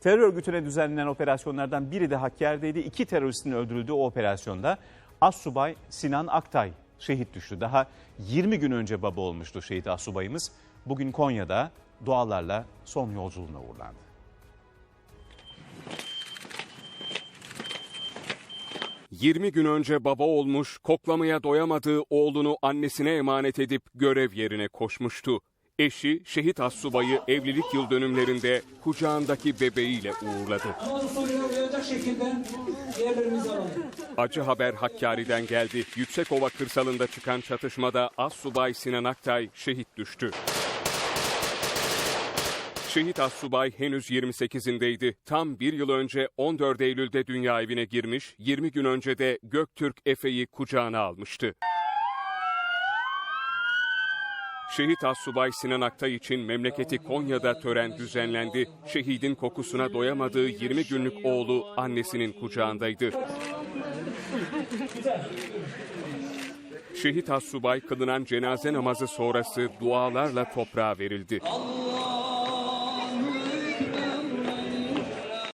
Terör örgütüne düzenlenen operasyonlardan biri de Hakkari'deydi. İki teröristin öldürüldüğü o operasyonda Assubay Sinan Aktay şehit düştü. Daha 20 gün önce baba olmuştu şehit Assubayımız. Bugün Konya'da dualarla son yolculuğuna uğurlandı. ...20 gün önce baba olmuş, koklamaya doyamadığı oğlunu annesine emanet edip görev yerine koşmuştu. Eşi şehit assubayı evlilik yıl dönümlerinde kucağındaki bebeğiyle uğurladı. Acı haber Hakkari'den geldi. Yüksekova kırsalında çıkan çatışmada Assubay Sinan Aktay şehit düştü. Şehit Assubay henüz 28'indeydi. Tam bir yıl önce 14 Eylül'de dünya evine girmiş, 20 gün önce de Göktürk Efe'yi kucağına almıştı. Şehit Assubay Sinan Aktay için memleketi Konya'da tören düzenlendi. Şehidin kokusuna doyamadığı 20 günlük oğlu annesinin kucağındaydı. Şehit Assubay kılınan cenaze namazı sonrası dualarla toprağa verildi.